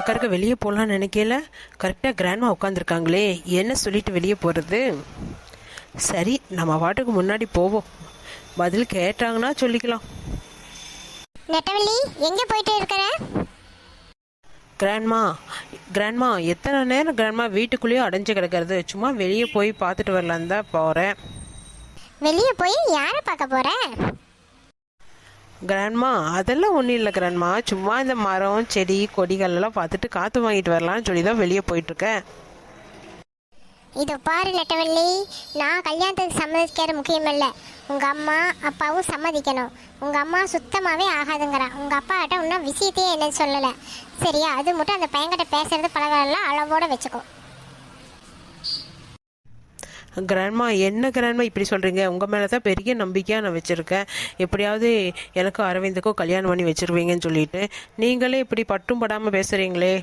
பார்க்கறக்கு வெளியே போகலான்னு நினைக்கல. கரெக்டாக கிராண்ட்மா உட்காந்துருக்காங்களே என்ன சொல்லிட்டு வெளியே போகிறது சரி நம்ம பாட்டுக்கு முன்னாடி போவோம். பதில் கேட்டாங்கன்னா சொல்லிக்கலாம். நெட்டவள்ளி எங்க போயிட்டு இருக்கிற? கிராண்ட்மா கிராண்ட்மா எத்தனை நேரம் கிராண்ட்மா வீட்டுக்குள்ளேயே அடைஞ்சு கிடக்கிறது? சும்மா வெளியே போய் பார்த்துட்டு வரலான்னு தான் போகிறேன் வெளியே போய் யாரை பார்க்க போற? கிராண்ட்மா அதெல்லாம் ஒன்றும் இல்லை கிராண்ட்மா சும்மா இந்த மரம் செடி கொடிகள் எல்லாம் பார்த்துட்டு காற்று வாங்கிட்டு வரலாம்னு சொல்லி தான் வெளியே போயிட்டுருக்கேன் இது பாரு நெட்டவள்ளி நான் கல்யாணத்துக்கு சம்மதிக்கிறது முக்கியம் இல்லை உங்கள் அம்மா அப்பாவும் சம்மதிக்கணும். உங்கள் அம்மா சுத்தமாகவே ஆகாதுங்கிறா. உங்கள் அப்பா கிட்ட இன்னும் விஷயத்தையே என்ன சொல்லலை. சரியா? அது மட்டும் அந்த பையன்கிட்ட பேசுறது பழகலாம் அளவோட வச்சுக்கோ கிராண்ட்மா என்ன கிராண்ட்மா இப்படி சொல்கிறீங்க உங்கள் மேலே தான் பெரிய நம்பிக்கையாக நான் வச்சுருக்கேன். எப்படியாவது எனக்கும் அரவிந்துக்கும் கல்யாணம் பண்ணி வச்சிருவீங்கன்னு சொல்லிட்டு. நீங்களே இப்படி பட்டும் படாமல் பேசுகிறீங்களே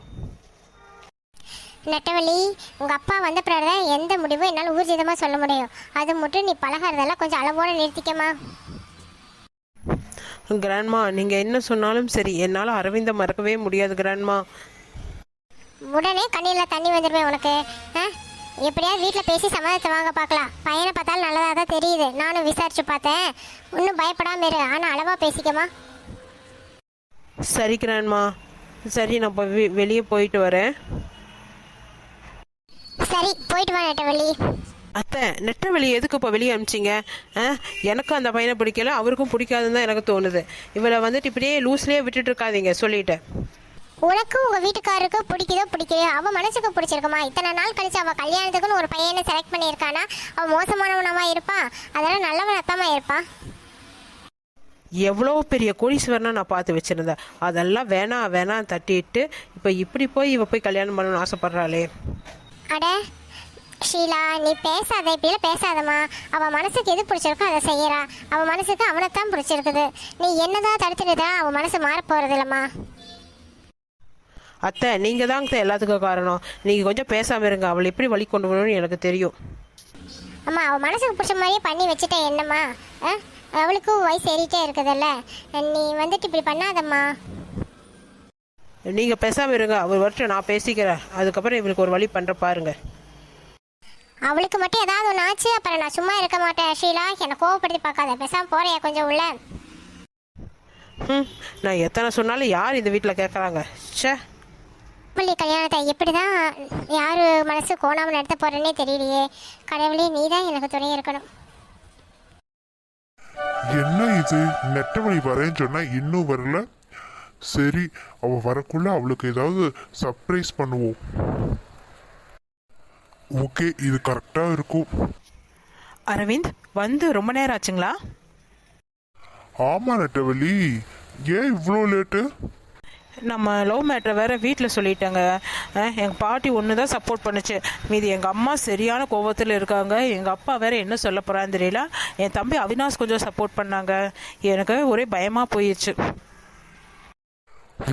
நெட்டவள்ளி உங்க அப்பா வந்த பிறகு தான் எந்த முடிவும் என்னால் ஊர்ஜிதமா சொல்ல முடியும். அது மட்டும் நீ பழகிறதெல்லாம் கொஞ்சம் அளவோட நிறுத்திக்கமா கிராண்ட்மா நீங்கள் என்ன சொன்னாலும் சரி. என்னால் அரவிந்தை மறக்கவே முடியாது கிராண்ட்மா உடனே கண்ணில் தண்ணி வந்துருமே உனக்கு. ஆ? எப்படியாவது வீட்டில் பேசி சமாதானத்தை வாங்க பார்க்கலாம். பையனை பார்த்தாலும் நல்லதாக தான் தெரியுது. நானும் விசாரிச்சு பார்த்தேன். ஒன்றும் பயப்படாம இரு. ஆனால் அளவாக பேசிக்கமா சரி கிராண்ட்மா. சரி நான் இப்போ வெளியே போயிட்டு வரேன். சரி போயிட்டு வா நெட்டவள்ளி. அத்தை நெட்ட வெளியே எதுக்கு இப்போ வெளியே அனுப்பிச்சிங்க ஆ? எனக்கும் அந்த பையனை பிடிக்கல. அவருக்கும் பிடிக்காதுன்னு தான் எனக்கு தோணுது. இவளை வந்துட்டு இப்படியே லூஸ்லேயே விட்டுட்டு இருக்காதீங்க சொல்லிட்டேன். உனக்கும் உங்க வீட்டுக்காருக்கு பிடிக்குதோ பிடிக்கலையோ அவ மனசுக்கு பிடிச்சிருக்குமா? இத்தனை நாள் கழிச்சு அவ கல்யாணத்துக்குன்னு ஒரு பையனை செலக்ட் பண்ணியிருக்கானா? அவ மோசமானவனவா இருப்பான்? அதெல்லாம் நல்லவன் அத்தமா இருப்பான்? எவ்வளோ பெரிய கோடீஸ்வரனை நான் பார்த்து வச்சுருந்தேன். அதெல்லாம் வேணாம் வேணாம் தட்டிட்டு இப்போ இப்படி போய் இவ போய் கல்யாணம் பண்ணணும்னு ஆசைப்பட்றாளே. அட ஷீலா நீ பேசாத இப்படிலாம் பேசாதம்மா. அவ மனசுக்கு எது பிடிச்சிருக்கோ அதை செய்யறா. அவ மனசுக்கு அவனைத்தான் பிடிச்சிருக்குது. நீ என்னதான் தடுத்துட்டு அவ மனசு மாற போறது இல்லம்மா அத்தை நீங்கள் தாங்க அத்தை எல்லாத்துக்கும் காரணம். நீங்கள் கொஞ்சம் பேசாமல் இருங்க. அவளை எப்படி வழி கொண்டு வரணும்னு எனக்கு தெரியும். அம்மா அவ மனசுக்கு பிடிச்ச மாதிரியே பண்ணி வச்சுட்ட என்னம்மா? அவளுக்கும் வயசு ஏறிட்டே இருக்குதுல்ல. நீ வந்துட்டு இப்படி பண்ணாதம்மா. நீங்கள் பேசாமல் இருங்க. அவர் வரட்டும் நான் பேசிக்கிறேன். அதுக்கப்புறம் இவளுக்கு ஒரு வழி பண்ணுற பாருங்க. அவளுக்கு மட்டும் ஏதாவது ஒன்று ஆச்சு? அப்புறம் நான் சும்மா இருக்க மாட்டேன் ஷீலா. என்னை கோவப்படுத்தி பார்க்காத. பேசாம போறியா கொஞ்சம் உள்ள? ம் நான் எத்தனை சொன்னாலும் யார் இந்த வீட்டில் கேட்குறாங்க ச்சே. பள்ளி கல்யாணத்தை எப்படி தான் யார் மனசு கோணாமல் நடத்த போறேன்னே தெரியலையே. கடவுளே நீ தான் எனக்கு துணை இருக்கணும். என்ன இது? நெட்டவழி வரேன்னு சொன்னா இன்னும் வரல? சரி அவ வரக்குள்ள அவளுக்கு ஏதாவது சர்ப்ரைஸ் பண்ணுவோம். ஓகே இது கரெக்டா இருக்கும். அரவிந்த் வந்து ரொம்ப நேரம் ஆச்சுங்களா? ஆமா நெட்டவழி ஏன் இவ்வளோ லேட்டு நம்ம லவ் மேட்ரை வேற வீட்டில் சொல்லிட்டாங்க. எங்கள் பாட்டி ஒன்று தான் சப்போர்ட் பண்ணுச்சு. மீதி எங்கள் அம்மா சரியான கோபத்தில் இருக்காங்க. எங்கள் அப்பா வேற என்ன சொல்ல போகிறான்னு தெரியல. என் தம்பி அவினாஷ் கொஞ்சம் சப்போர்ட் பண்ணாங்க. எனக்கு ஒரே பயமாக போயிடுச்சு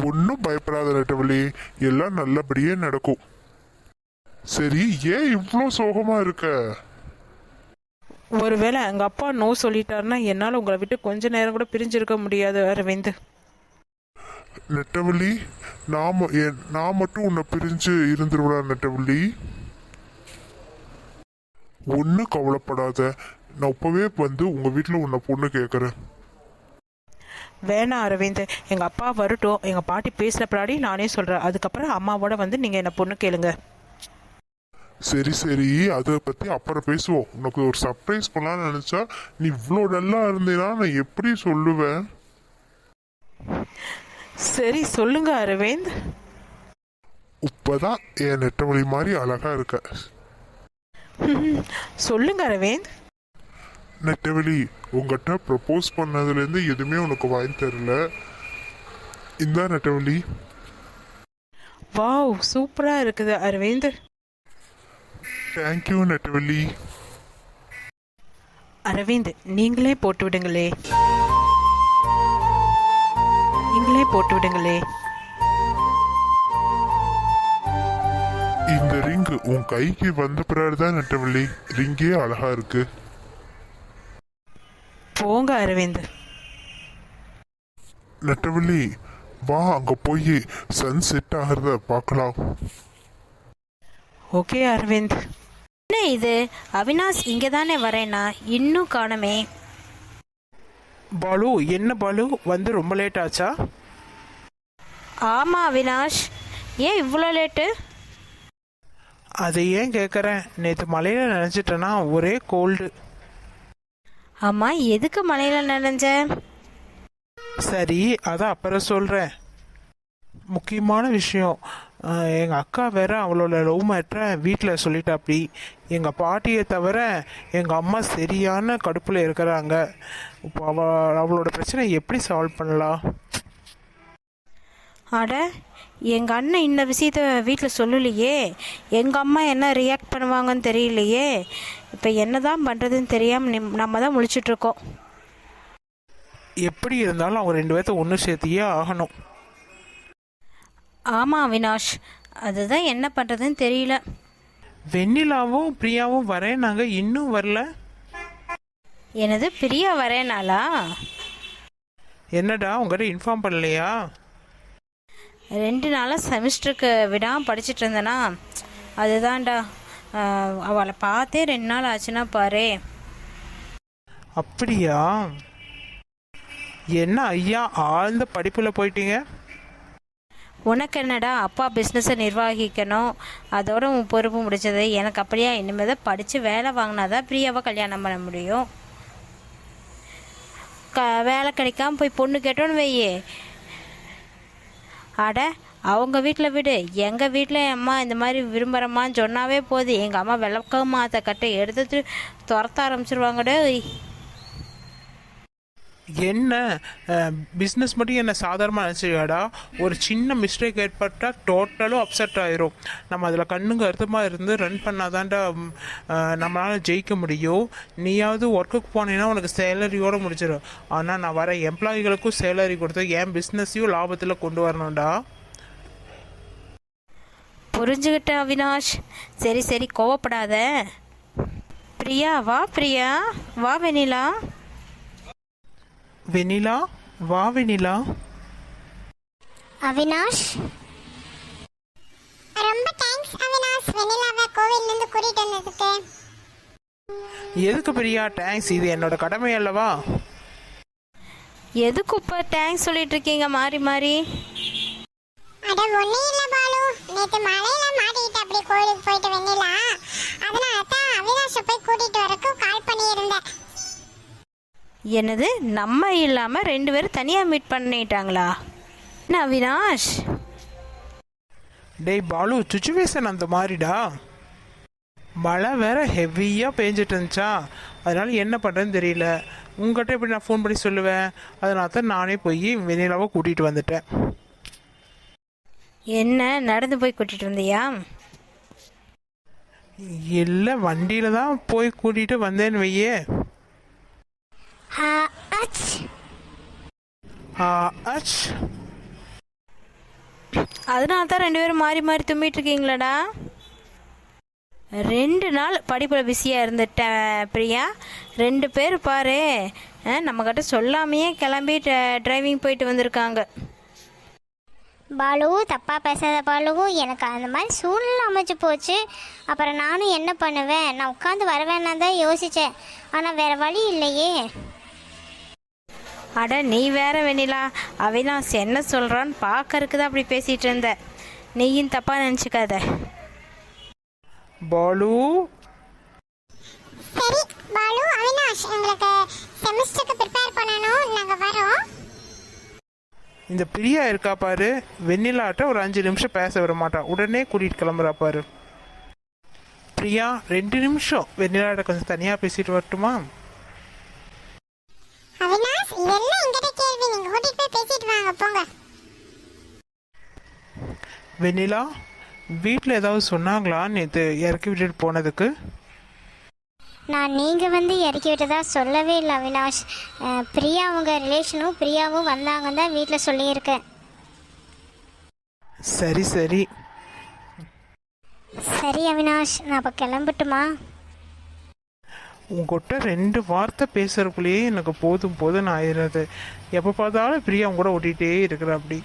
ஒன்றும் பயப்படாத நெட்டவழி எல்லாம் நல்லபடியே நடக்கும். சரி ஏன் இவ்வளோ சோகமா இருக்க? ஒருவேளை எங்கள் அப்பா நோ சொல்லிட்டாருன்னா என்னால் உங்களை விட்டு கொஞ்ச நேரம் கூட பிரிஞ்சிருக்க முடியாது அரவிந்த். நெட்டவள்ளி நான் நான் மட்டும் உன்னை பிரிஞ்சு இருந்துருவா நெட்டவள்ளி. ஒன்றும் கவலைப்படாத. நான் இப்பவே வந்து உங்க வீட்டில் உன்னை பொண்ணு கேட்குறேன் வேணாம் அரவிந்த் எங்கள் அப்பா வரட்டும். எங்கள் பாட்டி பேசுகிற பின்னாடி நானே சொல்கிறேன் அதுக்கப்புறம் அம்மாவோட வந்து நீங்கள் என்னை பொண்ணு கேளுங்க. சரி சரி. அதை பத்தி அப்புறம் பேசுவோம். உனக்கு ஒரு சர்ப்ரைஸ் பண்ணலாம்னு நினைச்சா நீ இவ்வளோ நல்லா இருந்தேன்னா நான் எப்படி சொல்லுவேன்? சரி சொல்லுங்க அரவிந்த். இப்பதான் என் நெட்டவழி மாதிரி அழகா இருக்க. சொல்லுங்க அரவிந்த். நெட்டவழி உங்ககிட்ட ப்ரப்போஸ் பண்ணதுலேருந்து எதுவுமே உனக்கு வாங்கி தரல. இந்த நெட்டவழி. வாவ் சூப்பராக இருக்குது அரவிந்த். தேங்க்யூ நெட்டவழி. அரவிந்த் நீங்களே போட்டு விடுங்களே. நீங்களே போட்டு விடுங்களே. இந்த ரிங் உன் கைக்கு வந்த பிறகு தான் நெட்டவள்ளி. ரிங்கே அழகா இருக்கு. போங்க அரவிந்த். நெட்டவள்ளி வா அங்க போய் சன் செட் ஆகிறத பார்க்கலாம். ஓகே அரவிந்த். என்ன இது? அவினாஷ் இங்கே தானே வரேனா? இன்னும் காணுமே. பாலு என்ன பாலு? வந்து ரொம்ப லேட் ஆச்சா? ஆமாம் அவினாஷ். ஏன் இவ்வளோ லேட்டு அதை ஏன் கேட்குறேன் நேற்று மலையில் நினச்சிட்டேன்னா ஒரே கோல்டு ஆமாம் எதுக்கு மலையில் நனைஞ்ச? சரி அதான் அப்புறம் சொல்கிறேன் முக்கியமான விஷயம். எங்கள் அக்கா வேற அவளோட லவ் மேட்ரை வீட்டில் சொல்லிட்டாப்படி எங்கள் பாட்டியை தவிர எங்கள் அம்மா சரியான கடுப்பில் இருக்கிறாங்க. இப்போ அவ அவளோட பிரச்சனை எப்படி சால்வ் பண்ணலாம்? அட எங்கள் அண்ணன் இந்த விஷயத்த வீட்டில் சொல்லலையே. எங்கள் அம்மா என்ன ரியாக்ட் பண்ணுவாங்கன்னு தெரியலையே. இப்போ என்ன தான் பண்ணுறதுன்னு தெரியாமல் நம்ம தான் முழிச்சிட்ருக்கோம் எப்படி இருந்தாலும் அவங்க ரெண்டு பேர்த்த ஒன்று சேர்த்தியே ஆகணும். ஆமாம் அவினாஷ். அதுதான் என்ன பண்ணுறதுன்னு தெரியல. வெண்ணிலாவும் பிரியாவும் வரேன் நாங்கள் இன்னும் வரல. எனது பிரியா வரேனாளா? என்னடா உங்ககிட்ட இன்ஃபார்ம் பண்ணலையா? ரெண்டு நாளாக செமிஸ்டருக்கு விடாமல் படிச்சுட்டு இருந்தேனா? அதுதான்டா. அவளை பார்த்தே ரெண்டு நாள் ஆச்சுன்னா பாரு. அப்படியா? என்ன ஐயா ஆழ்ந்த படிப்பில் போயிட்டீங்க? உனக்கு என்னடா அப்பா பிஸ்னஸை நிர்வகிக்கணும்? அதோட உன் பொறுப்பு முடிச்சது எனக்கு அப்படியா? இனிமேல் தான் படித்து வேலை வாங்கினா தான் பிரியாவை கல்யாணம் பண்ண முடியும். க வேலை கிடைக்காம போய் பொண்ணு கேட்டோன்னு வையே. அட அவங்க வீட்டில் விடு. எங்கள் வீட்டில் அம்மா இந்த மாதிரி விரும்புகிறம்மான்னு சொன்னாவே போதும். எங்கள் அம்மா விளக்க மாத்த கட்டை எடுத்துட்டு துரத்த ஆரம்பிச்சிருவாங்கடே என்ன பிஸ்னஸ் மட்டும் என்ன சாதாரணமாக நினச்சிக்காடா ஒரு சின்ன மிஸ்டேக் ஏற்பட்டால் டோட்டலும் அப்செட் ஆயிரும். நம்ம அதில் கண்ணுங்க கருத்துமாக இருந்து ரன் பண்ணாதான்டா நம்மளால் நம்மளால ஜெயிக்க முடியும். நீயாவது ஒர்க்குக்கு போனீங்கன்னா உனக்கு சேலரியோடு முடிச்சிடும் ஆனால் நான் வர எம்ப்ளாயிகளுக்கும் சேலரி கொடுத்து என் பிஸ்னஸையும் லாபத்தில் கொண்டு வரணும்டா. புரிஞ்சுக்கிட்டேன் அவினாஷ்? சரி சரி கோவப்படாத. பிரியா வா பிரியா. வா வெனிலா வெண்ணிலா வா வெண்ணிலா. அவினாஷ். ரொம்ப தேங்க்ஸ் அவினாஷ். வெண்ணிலாவை கோவில்ல இருந்து கூட்டிட்டு வந்ததுக்கு. எதுக்கு பிரியா தேங்க்ஸ் இது என்னோட கடமை அல்லவா? எதுக்கு இப்போ டேங்க்ஸ் சொல்லிட்டு இருக்கீங்க? மாறி மாறி. அட ஒண்ணே இல்ல பாலு. நேத்து மழையில மாட்டிக்கிட்டு அப்படி கோயிலுக்கு போயிட்டு வெண்ணிலா. அதனால தான் அவினாஷை போய் கூட்டிட்டு பண்ணியிருந்தேன் என்னது? நம்ம இல்லாமல் ரெண்டு பேரும் தனியாக மீட் பண்ணிட்டாங்களா? என்ன அவினாஷ்? டேய் பாலு சுச்சுவேஷன் அந்த மாதிரிடா மழை வேற ஹெவியாக பேஞ்சிட்டு இருந்துச்சா. அதனால என்ன பண்ணுறதுன்னு தெரியல. உங்ககிட்ட எப்படி நான் ஃபோன் பண்ணி சொல்லுவேன்? அதனால தான் நானே போய் வெண்ணிலாவை கூட்டிகிட்டு வந்துட்டேன். என்ன நடந்து போய் கூட்டிட்டு வந்தியா? இல்லை வண்டியில் தான் போய் கூட்டிகிட்டு வந்தேன்னு வையே. ஆ, அச். ஆ, அச் அதனால தான் ரெண்டு பேரும் மாறி மாறி தும்பிட்டு இருக்கீங்களாடா ரெண்டு நாள் படிப்பில் பிஸியாக இருந்துட்டேன் பிரியா. ரெண்டு பேர் பாரு. நம்மக்கிட்ட சொல்லாமையே கிளம்பி டிரைவிங் போயிட்டு வந்திருக்காங்க. பாலு தப்பா பேசாத பாலு எனக்கு அந்த மாதிரி சூழ்நிலை அமைச்சு போச்சு. அப்புறம் நானும் என்ன பண்ணுவேன்? நான் உட்காந்து வரவேன்னா தான் யோசிச்சேன். ஆனால் வேற வழி இல்லையே. அட நீ வேற வெண்ணிலா. அவினாஸ் என்ன சொல்கிறான்னு பார்க்கறதுக்கு தான் அப்படி பேசிகிட்டு இருந்த. நீயும் தப்பாக நினச்சிக்காத. பாலு? சரி பாலு அவினாஷ் எங்களுக்கு செமஸ்டருக்கு ப்ரிப்பேர் பண்ணணும். நாங்கள் வரோம். இந்த பிரியா இருக்கா பாரு? வெண்ணிலாட்ட ஒரு அஞ்சு நிமிஷம் பேச விட மாட்டா. உடனே கூட்டிகிட்டு கிளம்புறா பாரு. பிரியா ரெண்டு நிமிஷம். வெண்ணிலாட்ட கொஞ்சம் தனியாக பேசிட்டு வரட்டுமா? வெண்ணிலா வீட்டில் ஏதாவது சொன்னாங்களா? நேற்று இறக்கி விட்டுட்டு போனதுக்கு? நான் நீங்கள் வந்து இறக்கி விட்டதா சொல்லவே இல்லை அவினாஷ். பிரியா அவங்க ரிலேஷனும் பிரியாவும் வந்தாங்கன்னு தான் வீட்டில் சொல்லியிருக்கேன். சரி சரி. சரி அவினாஷ். நான் அப்போ கிளம்பட்டுமா? உங்ககிட்ட ரெண்டு வார்த்தை பேசுறதுக்குள்ளேயே எனக்கு போதும் போதும் ஆயிடுறது. எப்போ பார்த்தாலும் பிரியா அவங்க கூட ஓட்டிகிட்டே இருக்கிற அப்படி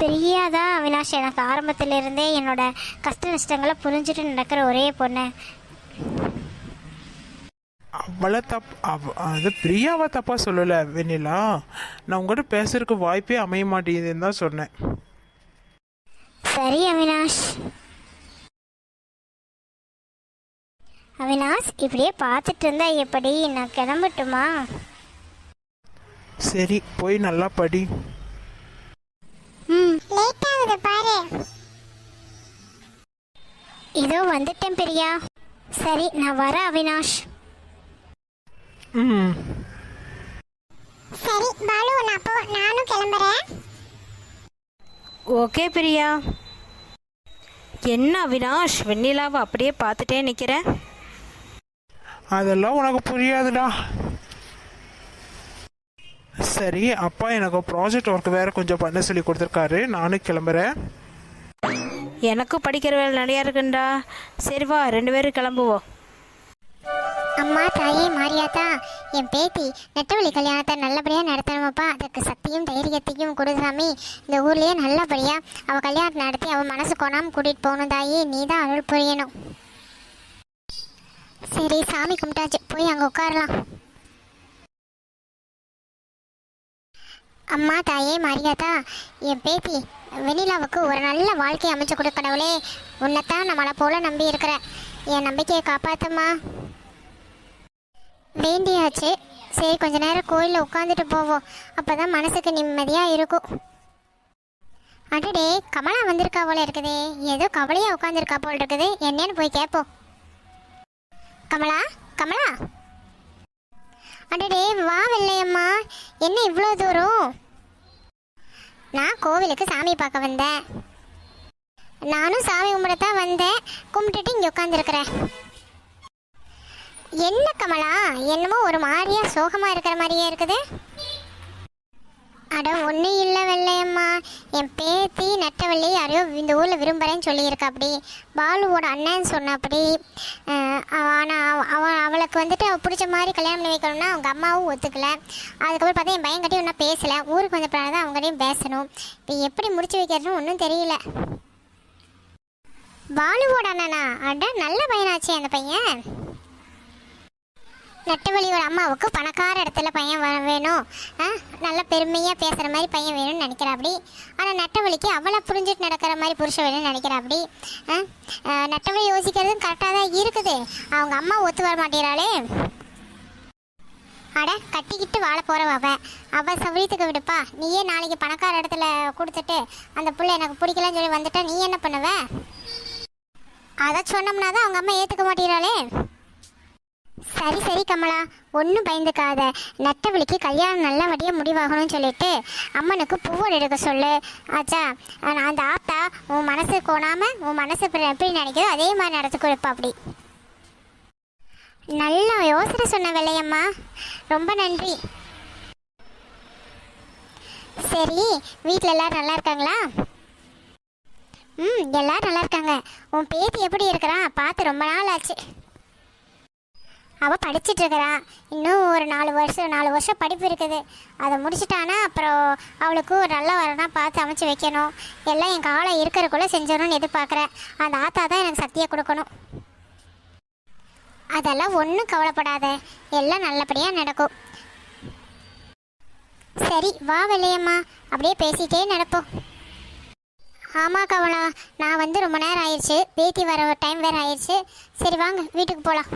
பிரியாதான் அவினாஷ்? எனக்கு ஆரம்பத்துல இருந்தே என்னோட கஷ்ட நஷ்டங்களை புரிஞ்சுட்டு நடக்கிற ஒரே பொண்ணு. அவளை தப் அவ அது பிரியாவை தப்பாக சொல்லலை வெண்ணிலா. நான் உங்கள்கிட்ட பேசுறதுக்கு வாய்ப்பே அமைய மாட்டேங்குதுன்னு தான் சொன்னேன். சரி அவினாஷ். அவினாஷ் இப்படியே பார்த்துட்டு இருந்தா எப்படி? நான் கிளம்பட்டுமா? சரி போய் நல்லா படி. ஆகுது பாரு. இதோ வந்துட்டேன் பிரியா. சரி நான் வரேன் அவினாஷ். ம். சரி பாலு நான் அப்போ நானும் கிளம்புறேன். ஓகே பிரியா. என்ன அவினாஷ் வெண்ணிலாவை அப்படியே பார்த்துட்டே நிற்கிறேன் அதெல்லாம் உனக்கு புரியாதுடா. சரி அப்பா எனக்கு ப்ராஜெக்ட் ஒர்க் வேற கொஞ்சம் பண்ண சொல்லி கொடுத்துருக்காரு. நானும் கிளம்புறேன். எனக்கும் படிக்கிற வேலை நிறையா இருக்குண்டா. சரி வா ரெண்டு பேரும் கிளம்புவோம். அம்மா தாயே மாரியாத்தா என் பேத்தி நெட்டவழி கல்யாணத்தை நல்லபடியாக நடத்தணுமாப்பா. அதுக்கு சக்தியும் தைரியத்தையும் கொடு சாமி. இந்த ஊர்லயே நல்லபடியா அவ கல்யாணத்தை நடத்தி அவ மனசு கொணாம கூட்டிட்டு போகணும் தாயே. நீ தான் அருள் புரியணும். சரி சாமி கும்பிட்டாச்சு. போய் அங்கே உட்காரலாம். அம்மா தாயே மரியாதா என் பேத்தி வெண்ணிலாவுக்கு ஒரு நல்ல வாழ்க்கை அமைச்சு கொடு கடவுளே. உன்னைத்தான் நம்மளை போல நம்பி இருக்கிற என் நம்பிக்கையை காப்பாத்துமா வேண்டியாச்சு. சரி கொஞ்ச நேரம் கோயிலில் உட்காந்துட்டு போவோம். அப்போ தான் மனசுக்கு நிம்மதியாக இருக்கும். அடடே கமலா வந்திருக்கா போல இருக்குதே. ஏதோ கவலையாக உட்காந்துருக்கா போல் இருக்குது. என்னன்னு போய் கேட்போம் கமலா கமலா. அடடே வா வெள்ளையம்மா. என்ன இவ்வளோ தூரம்? நான் கோவிலுக்கு சாமி பார்க்க வந்தேன். நானும் சாமி கும்பிடத்தான் வந்தேன். கும்பிட்டுட்டு இங்கே உட்காந்துருக்குறேன் என்ன கமலா? என்னமோ ஒரு மாதிரியா சோகமாக இருக்கிற மாதிரியே இருக்குது. அட ஒன்றும் இல்லை வெள்ளையம்மா. என் பேத்தி நெட்டவள்ளி யாரையோ இந்த ஊரில் விரும்புகிறேன்னு சொல்லியிருக்கா அப்படி பாலுவோட அண்ணன் சொன்னாப்படி. ஆனால் அவ அவளுக்கு வந்துட்டு அவள் பிடிச்ச மாதிரி கல்யாணம் பண்ணி வைக்கணும்னா அவங்க அம்மாவும் ஒத்துக்கல. அதுக்கப்புறம் பார்த்தா என் பையன் கட்டி ஒன்றும் பேசலை. ஊருக்கு வந்த பிறகு தான் அவங்ககிட்டையும் பேசணும். இப்போ எப்படி முடிச்சு வைக்கிறதுன்னு ஒன்றும் தெரியல. பாலுவோட அண்ணனா? அட நல்ல பையனாச்சே அந்த பையன். நட்டவழியோட அம்மாவுக்கு பணக்கார இடத்துல பையன் வேணும். நல்ல பெருமையாக பேசுகிற மாதிரி பையன் வேணும்னு நினைக்கிறாப்படி ஆனால் நட்டவழிக்கு அவளை புரிஞ்சுட்டு நடக்கிற மாதிரி புருஷன் வேணும்னு நினைக்கிறாப்படி நட்டவழி யோசிக்கிறதும் கரெக்டாக தான் இருக்குது. அவங்க அம்மா ஒத்து வர மாட்டேறாளே. அட கட்டிக்கிட்டு வாழ போகிறவ அவள் அவ சௌரியத்துக்கு விடுப்பா. நீயே நாளைக்கு பணக்கார இடத்துல கொடுத்துட்டு அந்த புள்ள எனக்கு பிடிக்கலன்னு சொல்லி வந்துட்டா நீ என்ன பண்ணுவ? அதை சொன்னோம்னா தான் அவங்க அம்மா ஏற்றுக்க மாட்டேறாளே. சரி சரி கமலா. ஒன்றும் பயந்துக்காத. நெட்டவழிக்கு கல்யாணம் நல்லபடியாக முடிவாகணும்னு சொல்லிட்டு அம்மனுக்கு பூவோடு எடுக்க சொல்லு. ஆச்சா அந்த ஆத்தா உன் மனசு கோணாம உன் மனசு எப்படி நினைக்கிறதோ அதே மாதிரி நடத்து கொடுப்பா அப்படி. நல்ல யோசனை சொன்ன வெள்ளையம்மா. ரொம்ப நன்றி. சரி வீட்டில் எல்லாரும் நல்லா இருக்காங்களா? ம் எல்லாரும் நல்லா இருக்காங்க. உன் பேத்தி எப்படி இருக்கிறான் பார்த்து ரொம்ப நாள் ஆச்சு. அவள் படிச்சுட்டு இருக்கிறா இன்னும் ஒரு நாலு வருஷம் நாலு வருஷம் படிப்பு இருக்குது. அதை முடிச்சிட்டானா அப்புறம் அவளுக்கு ஒரு நல்ல வரனா பார்த்து அமைச்சு வைக்கணும். எல்லாம் என் காலம் இருக்கிறக்குள்ளே செஞ்சிடணும்னு எதிர்பார்க்குறேன் அந்த ஆத்தா தான் எனக்கு சக்தியை கொடுக்கணும். அதெல்லாம் ஒன்றும் கவலைப்படாத. எல்லாம் நல்லபடியாக நடக்கும். சரி வா வெள்ளையம்மா. அப்படியே பேசிட்டே நடப்போம். ஆமாம் கவலா நான் வந்து ரொம்ப நேரம் ஆயிடுச்சு. பேத்தி வர டைம் வேறு ஆயிடுச்சு. சரி வாங்க வீட்டுக்கு போகலாம்